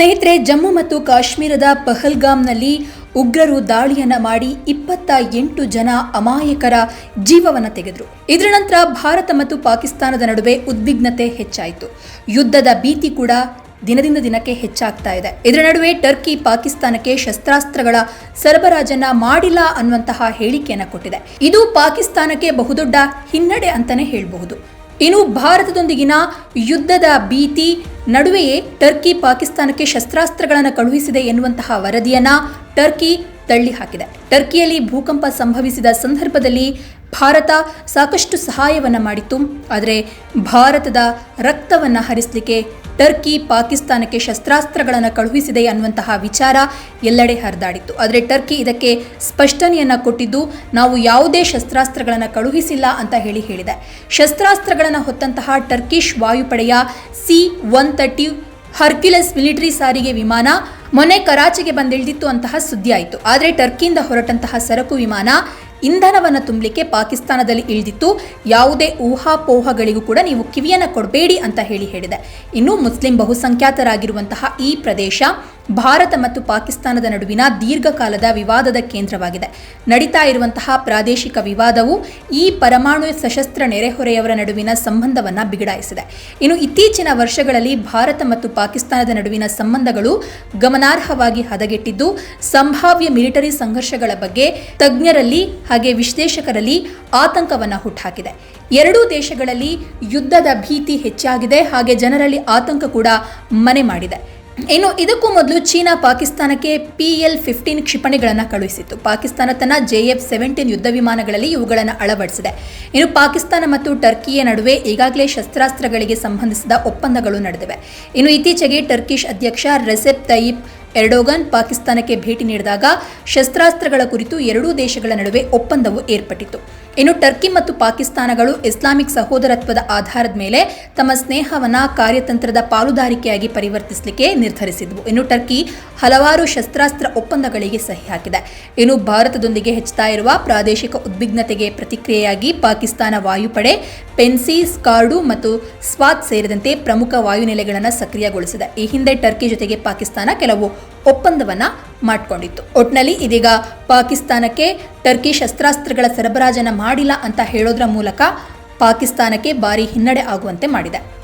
ಸ್ನೇಹಿತರೆ, ಜಮ್ಮು ಮತ್ತು ಕಾಶ್ಮೀರದ ಪಹಲ್ಗಾಮ್ನಲ್ಲಿ ಉಗ್ರರು ದಾಳಿಯನ್ನ ಮಾಡಿ ಇಪ್ಪತ್ತ ಎಂಟು ಜನ ಅಮಾಯಕರ ಜೀವವನ್ನ ತೆಗೆದರು. ಇದರ ನಂತರ ಭಾರತ ಮತ್ತು ಪಾಕಿಸ್ತಾನದ ನಡುವೆ ಉದ್ವಿಗ್ನತೆ ಹೆಚ್ಚಾಯಿತು. ಯುದ್ಧದ ಭೀತಿ ಕೂಡ ದಿನದಿಂದ ದಿನಕ್ಕೆ ಹೆಚ್ಚಾಗ್ತಾ ಇದೆ. ಇದರ ನಡುವೆ ಟರ್ಕಿ ಪಾಕಿಸ್ತಾನಕ್ಕೆ ಶಸ್ತ್ರಾಸ್ತ್ರಗಳ ಸರಬರಾಜನ್ನ ಮಾಡಿಲ್ಲ ಅನ್ನುವಂತಹ ಹೇಳಿಕೆಯನ್ನ ಕೊಟ್ಟಿದೆ. ಇದು ಪಾಕಿಸ್ತಾನಕ್ಕೆ ಬಹುದೊಡ್ಡ ಹಿನ್ನಡೆ ಅಂತಾನೆ ಹೇಳಬಹುದು. ಇನ್ನು ಭಾರತದೊಂದಿಗಿನ ಯುದ್ಧದ ಭೀತಿ ನಡುವೆಯೇ ಟರ್ಕಿ ಪಾಕಿಸ್ತಾನಕ್ಕೆ ಶಸ್ತ್ರಾಸ್ತ್ರಗಳನ್ನು ಕಳುಹಿಸಿದೆ ಎನ್ನುವಂತಹ ವರದಿಯನ್ನ ಟರ್ಕಿ ತಳ್ಳಿ ಹಾಕಿದೆ ಟರ್ಕಿಯಲ್ಲಿ ಭೂಕಂಪ ಸಂಭವಿಸಿದ ಸಂದರ್ಭದಲ್ಲಿ ಭಾರತ ಸಾಕಷ್ಟು ಸಹಾಯವನ್ನ ಮಾಡಿತ್ತು. ಆದರೆ ಭಾರತದ ರಕ್ತವನ್ನ ಹರಿಸಲಿಕ್ಕೆ ಟರ್ಕಿ ಪಾಕಿಸ್ತಾನಕ್ಕೆ ಶಸ್ತ್ರಾಸ್ತ್ರಗಳನ್ನು ಕಳುಹಿಸಿದೆ ಅನ್ನುವಂತಹ ವಿಚಾರ ಎಲ್ಲೆಡೆ ಹರಿದಾಡಿತ್ತು. ಆದರೆ ಟರ್ಕಿ ಇದಕ್ಕೆ ಸ್ಪಷ್ಟನೆಯನ್ನು ಕೊಟ್ಟಿದ್ದು ನಾವು ಯಾವುದೇ ಶಸ್ತ್ರಾಸ್ತ್ರಗಳನ್ನು ಕಳುಹಿಸಿಲ್ಲ ಅಂತ ಹೇಳಿ ಹೇಳಿದೆ. ಶಸ್ತ್ರಾಸ್ತ್ರಗಳನ್ನು ಹೊತ್ತಂತಹ ಟರ್ಕಿಶ್ ವಾಯುಪಡೆಯ C one thirty Hercules military ಸಾರಿಗೆ ವಿಮಾನ ಮೊನ್ನೆ ಕರಾಚಿಗೆ ಬಂದಿಳಿದಿತ್ತು ಅಂತಹ ಸುದ್ದಿ ಆಯಿತು ಆದರೆ ಟರ್ಕಿಯಿಂದ ಹೊರಟಂತಹ ಸರಕು ವಿಮಾನ ಇಂಧನವನ್ನು ತುಂಬಲಿಕ್ಕೆ ಪಾಕಿಸ್ತಾನದಲ್ಲಿ ಇಳಿದಿತ್ತು. ಯಾವುದೇ ಊಹಾಪೋಹಗಳಿಗೂ ಕೂಡ ನೀವು ಕಿವಿಯನ್ನು ಕೊಡಬೇಡಿ ಅಂತ ಹೇಳಿ ಹೇಳಿದೆ. ಇನ್ನು ಮುಸ್ಲಿಂ ಬಹುಸಂಖ್ಯಾತರಾಗಿರುವಂತಹ ಈ ಪ್ರದೇಶ ಭಾರತ ಮತ್ತು ಪಾಕಿಸ್ತಾನದ ನಡುವಿನ ದೀರ್ಘಕಾಲದ ವಿವಾದದ ಕೇಂದ್ರವಾಗಿದೆ. ನಡೀತಾ ಇರುವಂತಹ ಪ್ರಾದೇಶಿಕ ವಿವಾದವು ಈ ಪರಮಾಣು ಸಶಸ್ತ್ರ ನೆರೆಹೊರೆಯವರ ನಡುವಿನ ಸಂಬಂಧವನ್ನು ಬಿಗಡಾಯಿಸಿದೆ. ಇನ್ನು ಇತ್ತೀಚಿನ ವರ್ಷಗಳಲ್ಲಿ ಭಾರತ ಮತ್ತು ಪಾಕಿಸ್ತಾನದ ನಡುವಿನ ಸಂಬಂಧಗಳು ಗಮನಾರ್ಹವಾಗಿ ಹದಗೆಟ್ಟಿದ್ದು, ಸಂಭಾವ್ಯ ಮಿಲಿಟರಿ ಸಂಘರ್ಷಗಳ ಬಗ್ಗೆ ತಜ್ಞರಲ್ಲಿ ಹಾಗೆ ವಿಶ್ಲೇಷಕರಲ್ಲಿ ಆತಂಕವನ್ನು ಹುಟ್ಟುಹಾಕಿದೆ ಎರಡೂ ದೇಶಗಳಲ್ಲಿ ಯುದ್ಧದ ಭೀತಿ ಹೆಚ್ಚಾಗಿದೆ, ಹಾಗೆ ಜನರಲ್ಲಿ ಆತಂಕ ಕೂಡ ಮನೆ ಮಾಡಿದೆ. ಇನ್ನು ಇದಕ್ಕೂ ಮೊದಲು ಚೀನಾ ಪಾಕಿಸ್ತಾನಕ್ಕೆ ಪಿ ಎಲ್ ಫಿಫ್ಟೀನ್ ಕ್ಷಿಪಣಿಗಳನ್ನು ಕಳುಹಿಸಿತ್ತು. ಪಾಕಿಸ್ತಾನ ತನ್ನ ಜೆ ಎಫ್ ಸೆವೆಂಟೀನ್ ಯುದ್ಧ ವಿಮಾನಗಳಲ್ಲಿ ಇವುಗಳನ್ನು ಅಳವಡಿಸಿದೆ. ಇನ್ನು ಪಾಕಿಸ್ತಾನ ಮತ್ತು ಟರ್ಕಿಯ ನಡುವೆ ಈಗಾಗಲೇ ಶಸ್ತ್ರಾಸ್ತ್ರಗಳಿಗೆ ಸಂಬಂಧಿಸಿದ ಒಪ್ಪಂದಗಳು ನಡೆದಿವೆ. ಇನ್ನು ಇತ್ತೀಚೆಗೆ ಟರ್ಕಿಶ್ ಅಧ್ಯಕ್ಷ ರೆಸೆಪ್ ತಯಿಪ್ ಎರ್ಡೋಗನ್ ಪಾಕಿಸ್ತಾನಕ್ಕೆ ಭೇಟಿ ನೀಡಿದಾಗ ಶಸ್ತ್ರಾಸ್ತ್ರಗಳ ಕುರಿತು ಎರಡೂ ದೇಶಗಳ ನಡುವೆ ಒಪ್ಪಂದವು ಏರ್ಪಟ್ಟಿತು ಇನ್ನು ಟರ್ಕಿ ಮತ್ತು ಪಾಕಿಸ್ತಾನಗಳು ಇಸ್ಲಾಮಿಕ್ ಸಹೋದರತ್ವದ ಆಧಾರದ ಮೇಲೆ ತಮ್ಮ ಸ್ನೇಹವನ್ನ ಕಾರ್ಯತಂತ್ರದ ಪಾಲುದಾರಿಕೆಯಾಗಿ ಪರಿವರ್ತಿಸಲಿಕ್ಕೆ ನಿರ್ಧರಿಸಿದ್ವು. ಇನ್ನು ಟರ್ಕಿ ಹಲವಾರು ಶಸ್ತ್ರಾಸ್ತ್ರ ಒಪ್ಪಂದಗಳಿಗೆ ಸಹಿ ಹಾಕಿದೆ. ಇನ್ನು ಭಾರತದೊಂದಿಗೆ ಹೆಚ್ಚುತ್ತಾ ಇರುವ ಪ್ರಾದೇಶಿಕ ಉದ್ವಿಗ್ನತೆಗೆ ಪ್ರತಿಕ್ರಿಯೆಯಾಗಿ ಪಾಕಿಸ್ತಾನ ವಾಯುಪಡೆ ಪೆನ್ಸಿ, ಸ್ಕಾರ್ಡು ಮತ್ತು ಸ್ವಾತ್ ಸೇರಿದಂತೆ ಪ್ರಮುಖ ವಾಯುನೆಲೆಗಳನ್ನು ಸಕ್ರಿಯಗೊಳಿಸಿದೆ. ಈ ಹಿಂದೆ ಟರ್ಕಿ ಜೊತೆಗೆ ಪಾಕಿಸ್ತಾನ ಕೆಲವು ಒಪ್ಪಂದವನ್ನ ಮಾಡಿಕೊಂಡಿತ್ತು. ಒಟ್ನಲ್ಲಿ ಇದೀಗ ಪಾಕಿಸ್ತಾನಕ್ಕೆ ಟರ್ಕಿ ಶಸ್ತ್ರಾಸ್ತ್ರಗಳ ಸರಬರಾಜನ ಮಾಡಿಲ್ಲ ಅಂತ ಹೇಳೋದ್ರ ಮೂಲಕ ಪಾಕಿಸ್ತಾನಕ್ಕೆ ಭಾರಿ ಹಿನ್ನಡೆ ಆಗುವಂತೆ ಮಾಡಿದೆ.